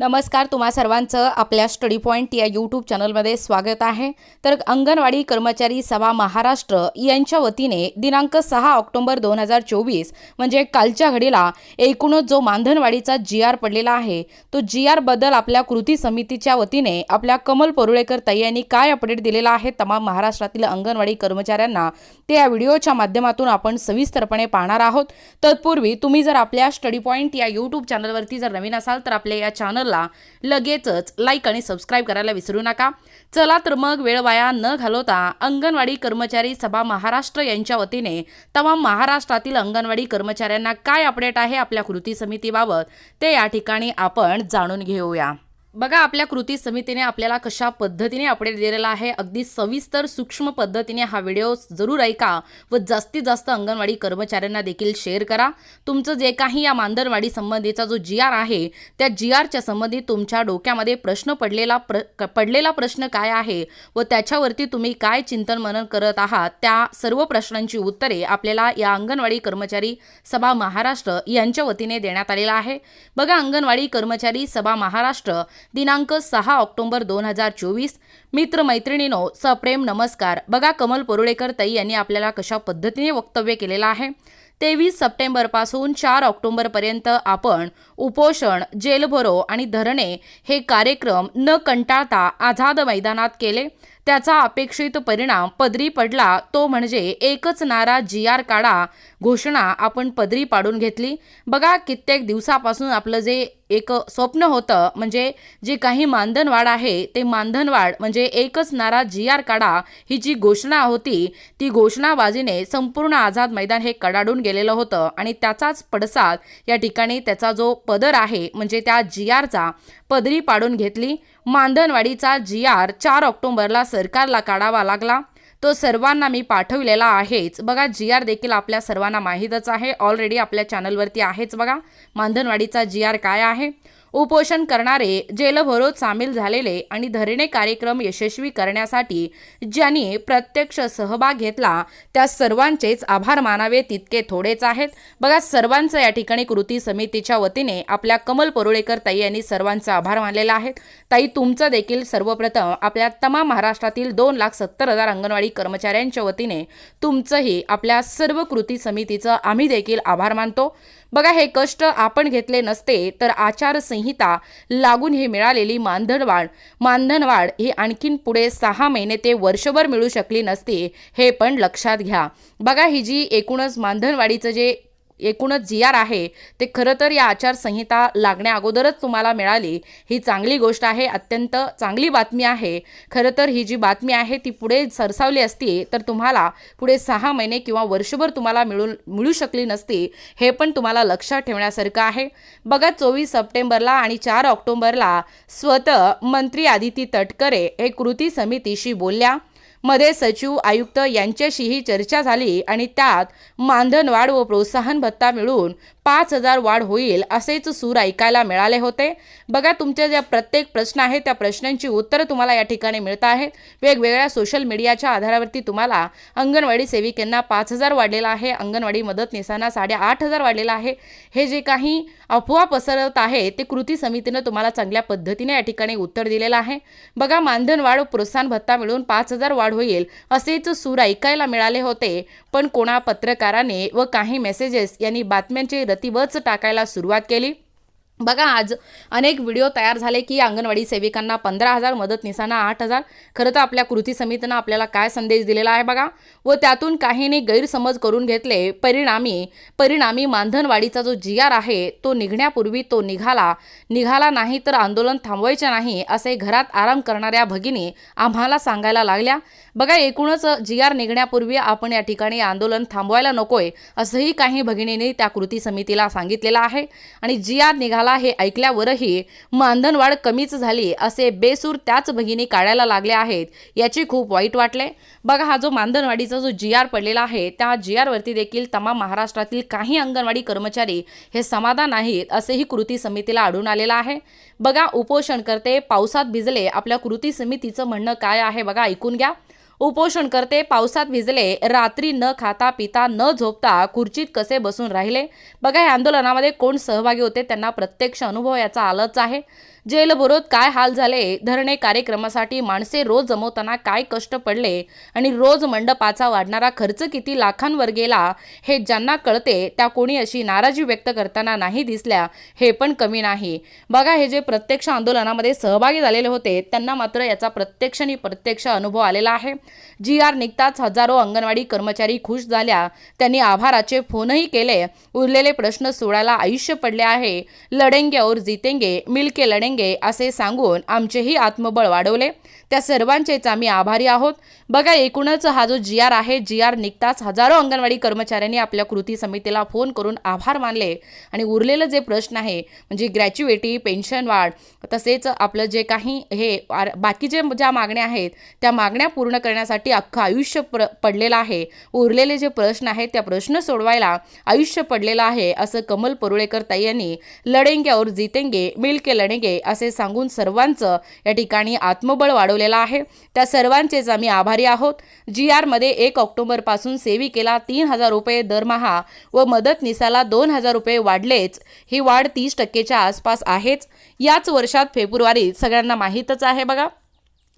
नमस्कार तुम्हा सर्वांचं आपल्या स्टडी पॉईंट या यूट्यूब चॅनलमध्ये स्वागत आहे. तर अंगणवाडी कर्मचारी सभा महाराष्ट्र यांच्या वतीने दिनांक सहा ऑक्टोबर दोन हजार चोवीस म्हणजे कालच्या घडीला एकूणच जो मानधनवाडीचा जी आर पडलेला आहे तो जी आरबद्दल आपल्या कृती समितीच्या वतीने आपल्या कमल परुळेकर ताई यांनी काय अपडेट दिलेला आहे तमाम महाराष्ट्रातील अंगणवाडी कर्मचाऱ्यांना ते या व्हिडिओच्या माध्यमातून आपण सविस्तरपणे पाहणार आहोत. तत्पूर्वी तुम्ही जर आपल्या स्टडी पॉईंट या यूट्यूब चॅनलवरती जर नवीन असाल तर आपल्या या चॅनल चॅनलला लगेचच लाईक आणि सबस्क्राईब करायला विसरू नका. चला तर मग वेळ वाया न घालवता अंगणवाडी कर्मचारी सभा महाराष्ट्र यांच्या वतीने तमाम महाराष्ट्रातील अंगणवाडी कर्मचाऱ्यांना काय अपडेट आहे आपल्या कृती समितीबाबत ते या ठिकाणी आपण जाणून घेऊया. बघा आपल्या कृती समितीने आपल्याला कशा पद्धतीने अपडेट दिलेला आहे अगदी सविस्तर सूक्ष्म पद्धतीने हा व्हिडिओ जरूर ऐका व जास्तीत जास्त अंगणवाडी कर्मचाऱ्यांना देखील शेअर करा. तुमचं जे काही या मांदरवाडी संबंधीचा जो जी आर आहे त्या जी आरच्या संबंधित तुमच्या डोक्यामध्ये प्रश्न पडलेला प्र क- पडलेला प्रश्न काय आहे व त्याच्यावरती तुम्ही काय चिंतन मनन करत आहात त्या सर्व प्रश्नांची उत्तरे आपल्याला या अंगणवाडी कर्मचारी सभा महाराष्ट्र यांच्या वतीने देण्यात आलेला आहे. बघा अंगणवाडी कर्मचारी सभा महाराष्ट्र दिनांक सहा ऑक्टोबर दोन हजार चोवीस. मित्रमैत्रिणीनो सप्रेम नमस्कार. बघा कमल परुळेकर ताई यांनी आपल्याला कशा पद्धतीने वक्तव्य केलेलं आहे? तेवीस सप्टेंबरपासून चार ऑक्टोबरपर्यंत आपण उपोषण जेलभरो आणि धरणे हे कार्यक्रम न कंटाळता आझाद मैदानात केले. त्याचा अपेक्षित परिणाम पदरी पडला तो म्हणजे एकच नारा जी आर काढा घोषणा आपण पदरी पाडून घेतली. बघा कित्येक दिवसापासून आपलं जे एक स्वप्न होतं म्हणजे जे काही मानधनवाढ आहे ते मानधनवाढ म्हणजे एकच नारा जी आर काढा ही जी घोषणा होती ती घोषणाबाजीने संपूर्ण आझाद मैदान हे कडाडून गेलेलं होतं आणि त्याचाच पडसाद या ठिकाणी त्याचा जो पदर आहे म्हणजे त्या जी आरचा पदरी पाडून घेतली. मानधनवाडीचा जी आर चार ऑक्टोबरला सरकारला काढावा लागला. तो सर्वांना मी पाठवलेला आहेच. बघा जी आर देखील आपल्या सर्वांना माहीतच आहे. ऑलरेडी आपल्या चॅनलवरती आहेच बघा. मानधनवाडीचा जी आर काय आहे? उपोषण करणारे जेलभरोत सामील झालेले आणि धरणे कार्यक्रम यशस्वी करण्यासाठी ज्यांनी प्रत्यक्ष सहभाग घेतला त्या सर्वांचेच आभार मानावे तितके थोडेच आहेत. बघा सर्वांचं या ठिकाणी कृती समितीच्या वतीने आपल्या कमल परुळेकर ताई यांनी सर्वांचा आभार मानलेला आहे. ताई तुमचं देखील सर्वप्रथम आपल्या तमाम महाराष्ट्रातील दोन लाख सत्तर हजार अंगणवाडी कर्मचाऱ्यांच्या वतीने तुमचंही आपल्या सर्व कृती समितीचं आम्ही देखील आभार मानतो. बघा हे कष्ट आपण घेतले नसते तर आचारसंहिता लागून हे मिळालेली मानधनवाढ मानधनवाढ ही आणखीन पुढे सहा महिने ते वर्षभर मिळू शकली नसती हे पण लक्षात घ्या. बघा ही जी एकूणच मानधनवाढीचं जे एकूणच जी आर आहे ते खरं तर या आचारसंहिता लागण्या अगोदरच तुम्हाला मिळाली. ही चांगली गोष्ट आहे अत्यंत चांगली बातमी आहे. खरं तर ही जी बातमी आहे ती पुढे सरसावली असती तर तुम्हाला पुढे सहा महिने किंवा वर्षभर तुम्हाला मिळून मिळू शकली नसती हे पण तुम्हाला लक्षात ठेवण्यासारखं आहे. बघा चोवीस सप्टेंबरला आणि चार ऑक्टोबरला स्वतः मंत्री आदिती तटकरे हे कृती समितीशी बोलल्या. मध्ये सचिव आयुक्त यांच्याशीही चर्चा झाली आणि त्यात मानधनवाढ व प्रोत्साहन भत्ता मिळून पाच हजार वाढ होईल असेच सूर ऐकायला मिळाले होते. बघा तुमचे ज्या प्रत्येक प्रश्न आहेत त्या प्रश्नांची उत्तरं तुम्हाला या ठिकाणी मिळत आहेत. वेगवेगळ्या सोशल मीडियाच्या आधारावरती तुम्हाला अंगणवाडी सेविकांना पाच हजार वाढलेला आहे. अंगणवाडी मदतनीसांना साडेआठ हजार वाढलेला आहे. हे जे काही अफवा पसरत आहे ते कृती समितीनं तुम्हाला चांगल्या पद्धतीने या ठिकाणी उत्तर दिलेलं आहे. बघा मानधन वाढ प्रोत्साहन भत्ता मिळून पाच हजार वाढ होईल असेच सूर ऐकायला मिळाले होते. पण कोणा पत्रकाराने व काही मेसेजेस यांनी बातम्यांचे प्रतिवच टाकायला सुरुवात केली. बघा आज अनेक व्हिडिओ तयार झाले की अंगणवाडी सेविकांना पंधरा हजार मदतनीसांना आठ हजार. खरं तर आपल्या कृती समितीनं आपल्याला काय संदेश दिलेला आहे बघा? व त्यातून काहींनी गैरसमज करून घेतले. परिणामी परिणामी मानधनवाडीचा जो जी आर आहे तो निघण्यापूर्वी तो निघाला. निघाला नाही तर आंदोलन थांबवायचे नाही असे घरात आराम करणाऱ्या भगिनी आम्हाला सांगायला लागल्या. बघा एकूणच जी आर निघण्यापूर्वी आपण या ठिकाणी आंदोलन थांबवायला नकोय असंही काही भगिनींनी त्या कृती समितीला सांगितलेलं आहे. आणि जी आर निघाला हे ऐकल्यावरही मानधनवाढ कमीच झाली असे बेसूर त्याच भगिनी काढायला लागल्या आहेत याची खूप वाईट वाटले. बघा हा जो मानधनवाढीचा जो जी आर पडलेला आहे त्या जी आरवरती देखील तमाम महाराष्ट्रातील काही अंगणवाडी कर्मचारी हे समाधान नाहीत असेही कृती समितीला आढळून आलेलं आहे. बघा उपोषण करते पावसात भिजले आपल्या कृती समितीचं म्हणणं काय आहे? बघा ऐकून घ्या. उपोषण करते. पावसात भिजले रात्री न खाता पिता न झोपता खुर्चीत कसे बसून राहिले? बघा या आंदोलनामध्ये कोण सहभागी होते? त्यांना प्रत्यक्ष अनुभव याचा आलंच आहे. जेलभरोत काय हाल झाले? धरणे कार्यक्रमासाठी माणसे रोज जमवताना काय कष्ट पडले? आणि रोज मंडपाचा वाढणारा खर्च किती लाखांवर गेला? हे ज्यांना कळते त्या कोणी अशी नाराजी व्यक्त करताना नाही दिसल्या हे पण कमी नाही. बघा हे जे प्रत्यक्ष आंदोलनामध्ये सहभागी झालेले होते त्यांना मात्र याचा प्रत्यक्ष आणि प्रत्यक्ष अनुभव आलेला आहे. जी आर निघताच हजारो अंगणवाडी कर्मचारी खुश झाल्या. त्यांनी आभाराचे फोनही केले. उरलेले प्रश्न सोडायला आयुष्य पडले आहे. लढेंगे और जितेंगे मिलके करेंगे असे सांगून आमचेही आत्मबळ वाढवले. त्या सर्वांचेच आम्ही आभारी आहोत. बघा एकूणच हा जो जी आर आहे जी आर निघताच हजारो अंगणवाडी कर्मचाऱ्यांनी आपल्या कृती समितीला फोन करून आभार मानले आणि उरलेलं जे प्रश्न आहे म्हणजे ग्रॅच्युएटी पेन्शन वाढ तसेच आपलं जे काही हे बाकी जे ज्या मागण्या आहेत त्या मागण्या पूर्ण करण्यासाठी अख्खं आयुष्य प्र पडलेलं आहे. उरलेले जे प्रश्न आहेत त्या प्रश्न सोडवायला आयुष्य पडलेलं आहे असं कमल परुळेकर ताई यांनी लढेंगे और जितेंगे मिलके लढेंगे असे सांगून सर्वांचं या ठिकाणी आत्मबळ वाढवलेलं आहे. त्या सर्वांचेच आम्ही आभारी आहोत. जी आरमध्ये एक ऑक्टोबरपासून सेविकेला तीन हजार रुपये दरमहा व मदतनिसाला दोन हजार रुपये वाढलेच. ही वाढ तीस टक्केच्या आसपास आहेच. याच वर्षात फेब्रुवारीत सगळ्यांना माहीतच आहे बघा.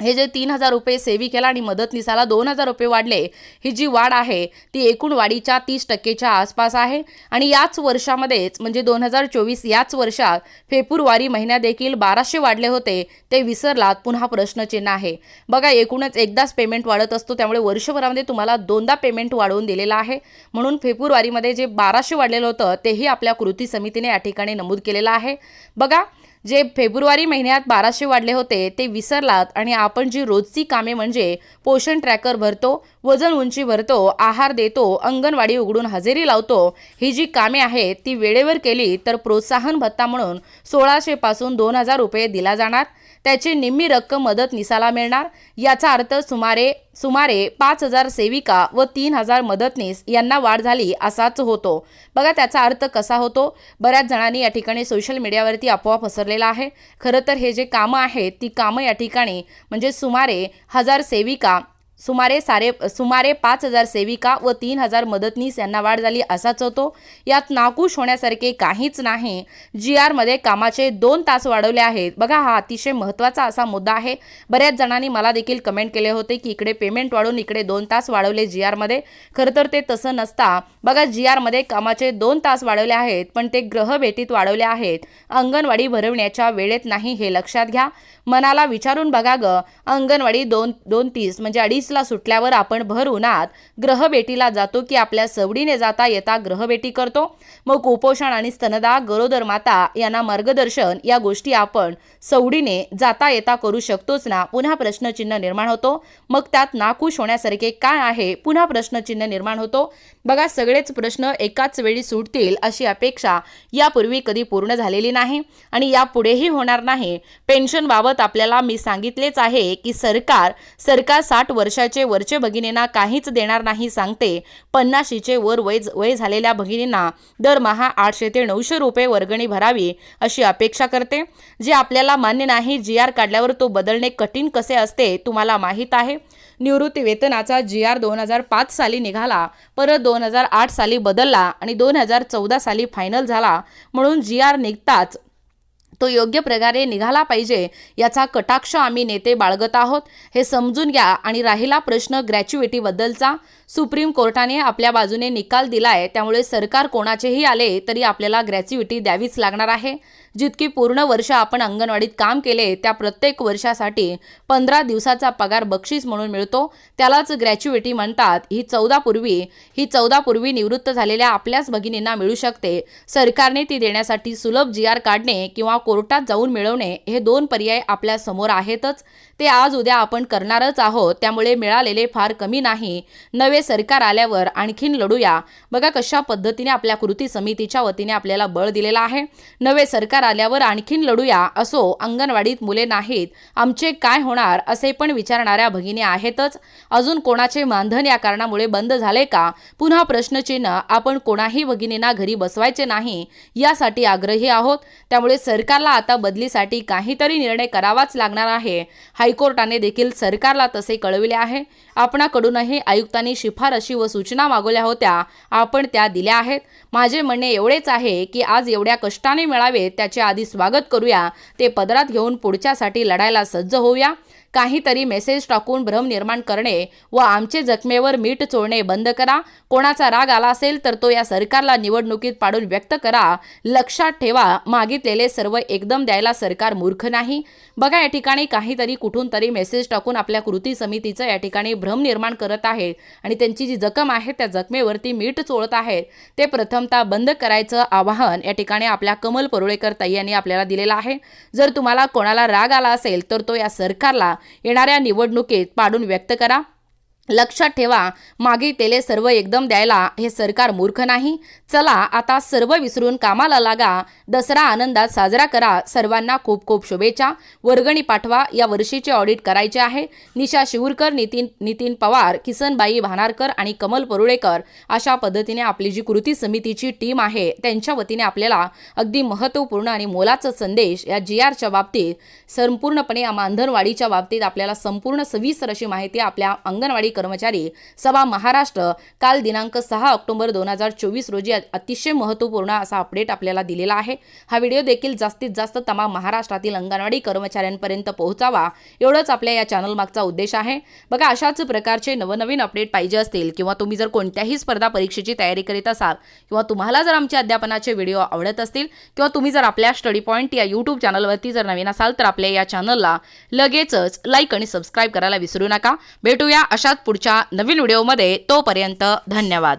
हे जे तीन हजार रुपये सेविकेला आणि मदतनीसाला दोन हजार रुपये वाढले ही जी वाढ आहे ती एकूण वाढीच्या तीस टक्केच्या आसपास आहे. आणि याच वर्षामध्येच म्हणजे दोन हजार चोवीस याच वर्षात फेब्रुवारी महिन्यादेखील बाराशे वाढले होते ते विसरलात पुन्हा प्रश्नचिन्ह आहे. बघा एकूणच एकदाच पेमेंट वाढत असतो त्यामुळे वर्षभरामध्ये तुम्हाला दोनदा पेमेंट वाढवून दिलेलं आहे. म्हणून फेब्रुवारीमध्ये जे बाराशे वाढलेलं होतं तेही आपल्या कृती समितीने या ठिकाणी नमूद केलेलं आहे. बघा जे फेब्रुवारी महिन्यात बाराशे वाढले होते ते विसरलात आणि आपण जी रोजची कामे म्हणजे पोषण ट्रॅकर भरतो वजन उंची भरतो आहार देतो अंगणवाडी उघडून हजेरी लावतो ही जी कामे आहेत ती वेळेवर केली तर प्रोत्साहन भत्ता म्हणून सोळाशेपासून दोन हजार रुपये दिला जाणार. त्याची निम्मी रक्कम मदतनिसाला मिळणार. याचा अर्थ सुमारे सुमारे पाच हजार सेविका व तीन हजार मदतनीस यांना वाढ झाली असाच होतो. बघा त्याचा अर्थ कसा होतो. बऱ्याच जणांनी या ठिकाणी सोशल मीडियावरती अफवा पसरलेला आहे. खरं तर हे जे कामं आहेत ती कामं या ठिकाणी म्हणजे सुमारे हजार सेविका सुमारे सारे सुमारे पाच हजार सेविका व तीन हजार मदतनीस यांना वाढ झाली असाच होतो. यात नाखुश होण्यासारखे काहीच नाही. जी आरमध्ये कामाचे दोन तास वाढवले आहेत. बघा हा अतिशय महत्त्वाचा असा मुद्दा आहे. बऱ्याच जणांनी मला देखील कमेंट केले होते की इकडे पेमेंट वाढवून इकडे दोन तास वाढवले जी आरमध्ये खरं तर ते तसं नसता. बघा जी आरमध्ये कामाचे दोन तास वाढवले आहेत पण ते ग्रहभेटीत वाढवले आहेत. अंगणवाडी भरवण्याच्या वेळेत नाही हे लक्षात घ्या. मनाला विचारून बघा ग. अंगणवाडी दोन दोन तीस म्हणजे अडीच अडीचला सुटल्यावर आपण भर उन्हात ग्रहबेटीला जातो की आपल्या सवडीने जाता येता ग्रहबेटी करतो. मग कुपोषण आणि स्तनदा गरोदर माता यांना मार्गदर्शन या गोष्टी आपण सवडीने जाता येता करू शकतोच ना पुन्हा प्रश्नचिन्ह निर्माण होतो. मग त्यात नाखुश होण्यासारखे काय आहे? पुन्हा प्रश्नचिन्ह निर्माण होतो. बघा सगळेच प्रश्न एकाच वेळी सुटतील अशी अपेक्षा यापूर्वी कधी पूर्ण झालेली नाही आणि यापुढेही होणार नाही. पेन्शनबाबत आपल्याला मी सांगितलेच आहे की सरकार सरकार साठ वर्षाचे वरचे भगिनींना काहीच देणार नाही सांगते. पन्नाशीचे वर वय वय झालेल्या भगिनींना दरमहा आठशे ते नऊशे रुपये वर्गणी भरावी अशी अपेक्षा करते. जे आपल्याला मान्य नाही जी आर काढल्यावर तो बदलणे कठीण कसे असते तुम्हाला माहीत आहे. निवृत्ती वेतनाचा जी आर दोन हजार पाच साली निघाला परत दोन हजार आठ साली बदलला आणि दोन हजार चौदा साली फायनल झाला. म्हणून जी आर निघताच तो योग्य प्रकारे निघाला पाहिजे याचा कटाक्ष आम्ही नेते बाळगत आहोत. हे समजून घ्या आणि राहिला प्रश्न ग्रॅच्युएटीबद्दलचा. सुप्रीम कोर्टाने आपल्या बाजूने निकाल दिलाय त्यामुळे सरकार कोणाचेही आले तरी आपल्याला ग्रॅच्युएटी द्यावीच लागणार आहे. जितकी पूर्ण वर्ष आपण अंगणवाडीत काम केले त्या प्रत्येक वर्षासाठी पंधरा दिवसाचा पगार बक्षीस म्हणून मिळतो. त्यालाच ग्रॅच्युएटी म्हणतात. ही चौदापूर्वी ही चौदापूर्वी निवृत्त झालेल्या आपल्याच भगिनींना मिळू शकते. सरकारने ती देण्यासाठी सुलभ जी आर काढणे किंवा कोर्टात जाऊन मिळवणे हे दोन पर्याय आपल्यासमोर आहेतच. ते आज उद्या आपण करणारच आहोत. त्यामुळे मिळालेले फार कमी नाही. नवे सरकार आल्यावर आणखीन लढूया. बघा कशा पद्धतीने आपल्या कृती समितीच्या वतीने आपल्याला बळ दिलेला आहे. नवे सरकार आल्यावर आणखीन लढूया असो अंगणवाडीत मुले नाहीत. आमचे काय होणार असे पण विचारणाऱ्या भगिनी आहेतच. अजून कोणाचे मानधन या कारणामुळे बंद झाले का? पुन्हा प्रश्नचिन्ह. आपण कोणाही भगिनींना घरी बसवायचे नाही. यासाठी आग्रही आहोत. त्यामुळे सरकारला आता बदलीसाठी काहीतरी निर्णय करावाच लागणार आहे. हायकोर्टाने देखील सरकारला तसे कळविले आहे. आपणाकडूनही आयुक्तांनी शिफारशी व सूचना मागवल्या होत्या. आपण त्या दिल्या आहेत. माझे म्हणणे एवढेच आहे की आज एवढ्या कष्टाने मिळावे त्याचे आधी स्वागत करूया. ते पदरात घेऊन पुढच्यासाठी लढायला सज्ज होऊया. काहीतरी मेसेज टाकून भ्रम निर्माण करणे व आमचे जखमेवर मीठ चोळणे बंद करा. कोणाचा राग आला असेल तर तो या सरकारला निवडणुकीत पाडून व्यक्त करा. लक्षात ठेवा मागितलेले सर्व एकदम द्यायला सरकार मूर्ख नाही. बघा या ठिकाणी काहीतरी कुठून तरी मेसेज टाकून आपल्या कृती समितीचं या ठिकाणी भ्रम निर्माण करत आहेत आणि त्यांची जी जखम आहे त्या जखमेवरती मीठ चोळत आहेत. ते प्रथमतः बंद करायचं आवाहन या ठिकाणी आपल्या कमल परुळेकर ताई यांनी आपल्याला दिलेलं आहे. जर तुम्हाला कोणाला राग आला असेल तर तो या सरकारला येणाऱ्या निवडणुकीत पाडून व्यक्त करा. लक्षात ठेवा मागितलेले सर्व एकदम द्यायला हे सरकार मूर्ख नाही. चला आता सर्व विसरून कामाला लागा दसरा आनंदात साजरा करा सर्वांना खूप खूप शुभेच्छा. वर्गणी पाठवा या वर्षीचे ऑडिट करायचे आहे. निशा शिवूरकर नितीन नितीन पवार किसनबाई भानारकर आणि कमल परुळेकर अशा पद्धतीने आपली जी कृती समितीची टीम आहे त्यांच्या वतीने आपल्याला अगदी महत्त्वपूर्ण आणि मोलाचा संदेश या जी आरच्या बाबतीत संपूर्णपणे या मानधनवाढीच्या बाबतीत आपल्याला संपूर्ण सविस्तर अशी माहिती आपल्या अंगणवाडी कर्मचारी. सभा महाराष्ट्र. काल दिनांक सहा ऑक्टोबर दोन हजार चोवीस रोजी अतिशय महत्त्वपूर्ण असा अपडेट आपल्याला दिलेला आहे. हा व्हिडिओ देखील जास्तीत जास्त तमाम महाराष्ट्रातील अंगणवाडी कर्मचाऱ्यांपर्यंत पोहोचावा एवढंच आपल्या या चॅनल मागचा उद्देश आहे. बघा अशाच प्रकारचे नवनवीन अपडेट पाहिजे असतील किंवा तुम्ही जर कोणत्याही स्पर्धा परीक्षेची तयारी करीत असाल किंवा तुम्हाला जर आमच्या अध्यापनाचे व्हिडिओ आवडत असतील किंवा तुम्ही जर आपल्या स्टडी पॉईंट या यूट्यूब चॅनलवरती जर नवीन असाल तर आपल्या या चॅनलला लगेचच लाईक आणि सबस्क्राईब करायला विसरू नका. भेटूया अशाच पुढच्या नवीन व्हिडिओमध्ये तोपर्यंत धन्यवाद.